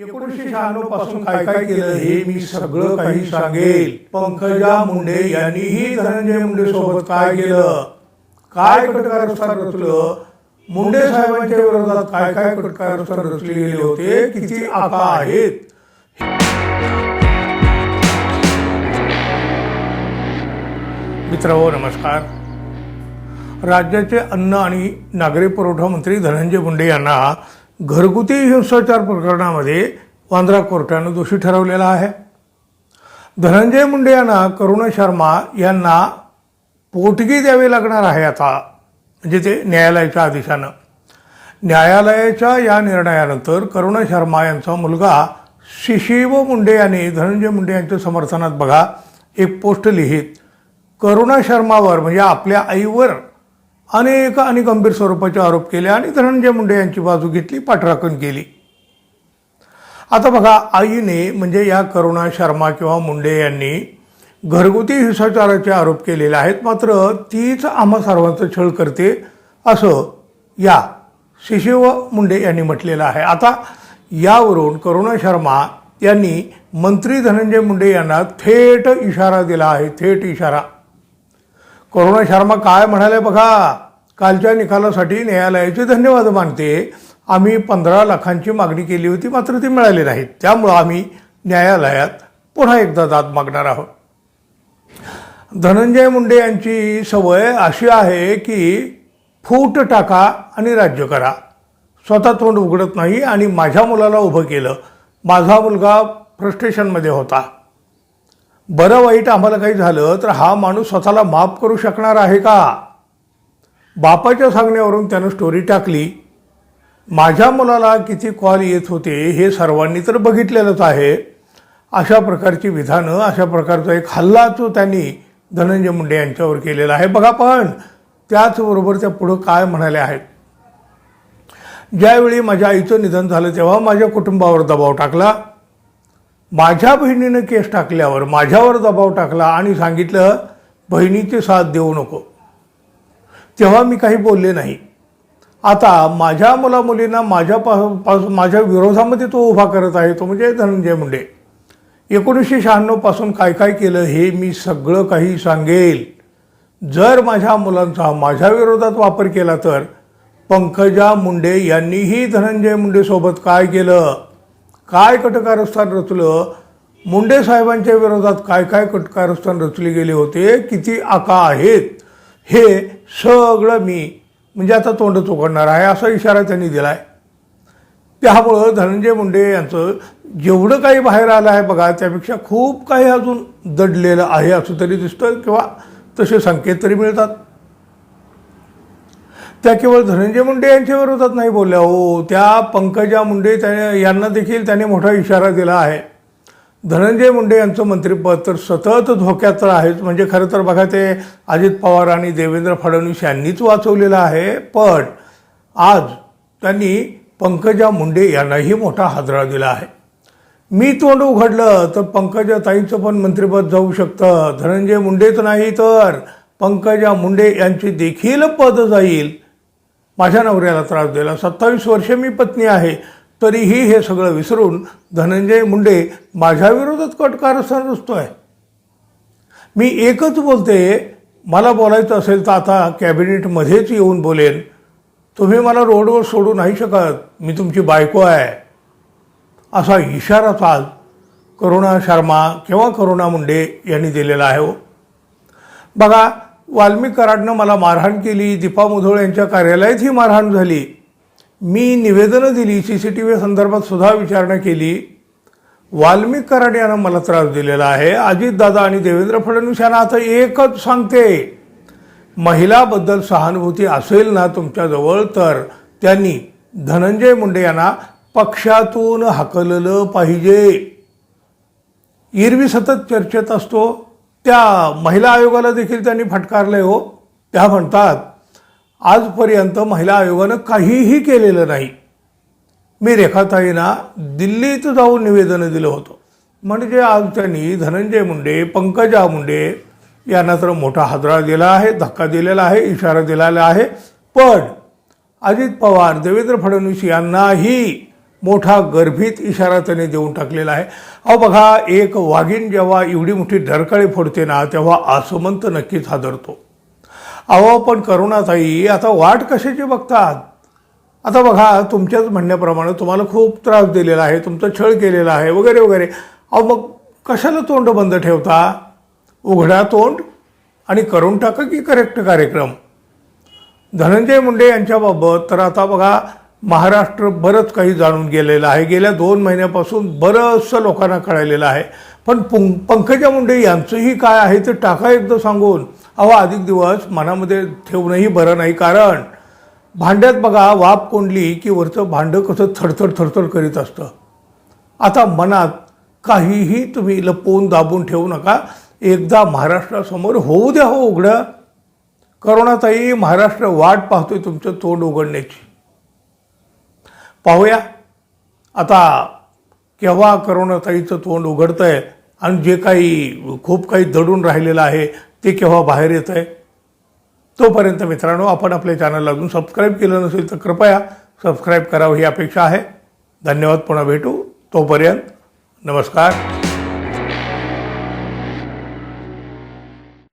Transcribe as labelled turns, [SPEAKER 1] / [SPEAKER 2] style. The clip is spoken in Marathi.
[SPEAKER 1] एकोणीसशे शहाण्णवपासून काय काय केलं हे मी सगळं काही सांगेल. पंकजा मुंडे यांनीही धनंजय मुंडे सोबत काय केलं? काय कटकारस्थान रचलं? मुंडे साहेबांच्या विरोधात काय काय कटकारस्थान रचले गेले होते? किती आका आहेत? मित्रांनो नमस्कार. राज्याचे अन्न आणि नागरी पुरवठा मंत्री धनंजय मुंडे यांना घरगुती हिंसाचार प्रकरणामध्ये वांद्रा कोर्टानं दोषी ठरवलेला आहे. धनंजय मुंडे यांना करुणा शर्मा यांना पोटगी द्यावी लागणार आहे आता म्हणजे ते न्यायालयाच्या आदेशानं. न्यायालयाच्या या निर्णयानंतर करुणा शर्मा यांचा मुलगा शिशिव मुंडे यांनी धनंजय मुंडे यांच्या समर्थनात बघा एक पोस्ट लिहित करुणा शर्मावर म्हणजे आपल्या आईवर अनेक आणि गंभीर स्वरूपाचे आरोप केले आणि धनंजय मुंडे यांची बाजू घेतली पाठराखण केली. आता बघा आईने म्हणजे या करुणा शर्मा किंवा मुंडे यांनी घरगुती हिंसाचाराचे आरोप केलेले आहेत मात्र तीच आम्हा सर्वांचं छळ करते असं या शिशिव मुंडे यांनी म्हटलेलं आहे. आता यावरून करुणा शर्मा यांनी मंत्री धनंजय मुंडे यांना थेट इशारा दिला आहे थेट इशारा. करुणा शर्मा काय म्हणाले बघा? कालच्या निकालासाठी न्यायालयाचे धन्यवाद मानते. आम्ही पंधरा लाखांची मागणी केली होती मात्र ती मिळाली नाहीत. त्यामुळं आम्ही न्यायालयात पुन्हा एकदा दाद मागणार आहोत. धनंजय मुंडे यांची सवय अशी आहे की फूट टाका आणि राज्य करा. स्वतः तोंड उघडत नाही आणि माझ्या मुलाला उभं केलं. माझा मुलगा फ्रस्ट्रेशनमध्ये होता. बरं वाईट आम्हाला काही झालं तर हा माणूस स्वतःला माफ करू शकणार आहे का? बापाच्या सांगण्यावरून त्यानं स्टोरी टाकली. माझ्या मुलाला किती कॉल येत होते हे सर्वांनी तर बघितलेलंच आहे. अशा प्रकारची विधानं अशा प्रकारचा एक हल्ला जो त्यांनी धनंजय मुंडे यांच्यावर केलेला आहे. बघा पण त्याचबरोबर त्या पुढं काय म्हणाले आहेत? ज्यावेळी माझ्या आईचं निधन झालं तेव्हा माझ्या कुटुंबावर दबाव टाकला. माझ्या बहिणीनं केस टाकल्यावर माझ्यावर दबाव टाकला आणि सांगितलं बहिणीची साथ देऊ नको. तेव्हा मी काही बोलले नाही. आता माझ्या मुलामुलींना माझ्या पास माझ्या विरोधामध्ये तो उभा करत आहे तो म्हणजे धनंजय मुंडे. एकोणीसशे शहाण्णवपासून काय काय केलं हे मी सगळं काही सांगेल. जर माझ्या मुलांचा माझ्या विरोधात वापर केला तर पंकजा मुंडे यांनीही धनंजय मुंडेसोबत काय केलं? काय कटकारस्थान रचलं? मुंडे साहेबांच्या विरोधात काय काय कटकारस्थान रचले गेले होते? किती आका आहेत? हे सगळं मी म्हणजे आता तोंड उघडणार आहे असा इशारा त्यांनी दिला आहे त्यामुळं धनंजय मुंडे यांचं जेवढं काही बाहेर आलं आहे बघा त्यापेक्षा खूप काही अजून दडलेलं आहे असं तरी दिसतं किंवा तसे संकेत तरी मिळतात. त्या केवळ धनंजय मुंडे यांच्या विरोधात नाही बोलल्या. हो त्या पंकजा मुंडे त्या यांना देखील त्याने मोठा इशारा दिला आहे. धनंजय मुंडे यांचं मंत्रिपद तर सतत धोक्यात तर आहेच. म्हणजे खरं तर बघा ते अजित पवार आणि देवेंद्र फडणवीस यांनीच वाचवलेलं आहे. पण आज त्यांनी पंकजा मुंडे यांनाही मोठा हादरा दिला आहे. मी तोंड उघडलं तर पंकजा ताईंचं पण मंत्रिपद जाऊ शकतं. धनंजय मुंडेच नाही तर पंकजा मुंडे यांची देखील पद जाईल. माझ्या नवऱ्याला त्रास दिला. सत्तावीस वर्षे मी पत्नी आहे तरीही हे सगळं विसरून धनंजय मुंडे माझ्या विरोधात कटकारस्थान आहे मी एकच बोलते मला बोलायचं असेल तर आता कॅबिनेटमध्येच येऊन बोलेन. तुम्ही मला रोडवर सोडू नाही शकत मी तुमची बायको आहे. असा इशारा आज करुणा शर्मा किंवा करुणा मुंडे यांनी दिलेला आहे हो. बघा वाल्मिक कराडनं मला मारहाण केली दीपा मुधोळ यांच्या कार्यालयात ही मारहाण झाली. मी निवेदनं दिली सी सी टी व्ही संदर्भात सुद्धा विचारणा केली. वाल्मिक कराड यानं मला त्रास दिलेला आहे. अजितदादा आणि देवेंद्र फडणवीस यांना आता एकच सांगते महिलाबद्दल सहानुभूती असेल ना तुमच्याजवळ तर त्यांनी धनंजय मुंडे यांना पक्षातून हाकललं पाहिजे. एरवी सतत चर्चेत असतो त्या महिला आयोगाला देखील त्यांनी फटकारले हो. त्या म्हणतात आजपर्यंत महिला आयोगानं काहीही केलेलं नाही. मी रेखाताईंना दिल्लीत जाऊन निवेदनं दिलं होतं. म्हणजे आज त्यांनी धनंजय मुंडे पंकजा मुंडे यांना तर मोठा हादरा दिला आहे धक्का दिलेला आहे इशारा दिलेला आहे. पण अजित पवार देवेंद्र फडणवीस यांनाही मोठा गर्भित इशारा त्याने देऊन टाकलेला आहे. अहो बघा एक वाघीण जेव्हा एवढी मोठी डरकाळी फोडते ना तेव्हा आसमंत नक्कीच हादरतो. अहो पण करुणाताई आता वाट कशाची बघतात? आता बघा तुमच्याच म्हणण्याप्रमाणे तुम्हाला खूप त्रास दिलेला आहे तुमचा छळ केलेला आहे वगैरे वगैरे. अहो मग कशाला तोंड बंद ठेवता? उघडा तोंड आणि करून टाका की करेक्ट कार्यक्रम. धनंजय मुंडे यांच्याबाबत तर आता बघा महाराष्ट्र बरंच काही जाणून गेलेलं आहे. गेल्या दोन महिन्यापासून बरंचसं लोकांना कळालेलं आहे. पण पुं पंकजा मुंडे यांचंही काय आहे ते टाका एकदा सांगून. अहो अधिक दिवस मनामध्ये ठेवणंही बरं नाही. कारण भांड्यात बघा वाप कोंडली की वरचं भांडं कसं थरथर थरथर करीत असतं. आता मनात काहीही तुम्ही लपवून दाबून ठेवू नका. एकदा महाराष्ट्रासमोर होऊ द्या हो उघडं. करोनाताई महाराष्ट्र वाट पाहतोय तुमचं तोंड उघडण्याची. पाहूया. आता केव्हा करोनाताईचं तोंड उघडतं आहे आणि जे काही खूप काही दडून राहिलेलं आहे ते केव्हा बाहेर येत आहे तोपर्यंत मित्रांनो आपण आपल्या चॅनलला अजून सबस्क्राईब केलं नसेल तर कृपया सबस्क्राईब करावं ही अपेक्षा आहे. धन्यवाद पुन्हा भेटू. तोपर्यंत नमस्कार.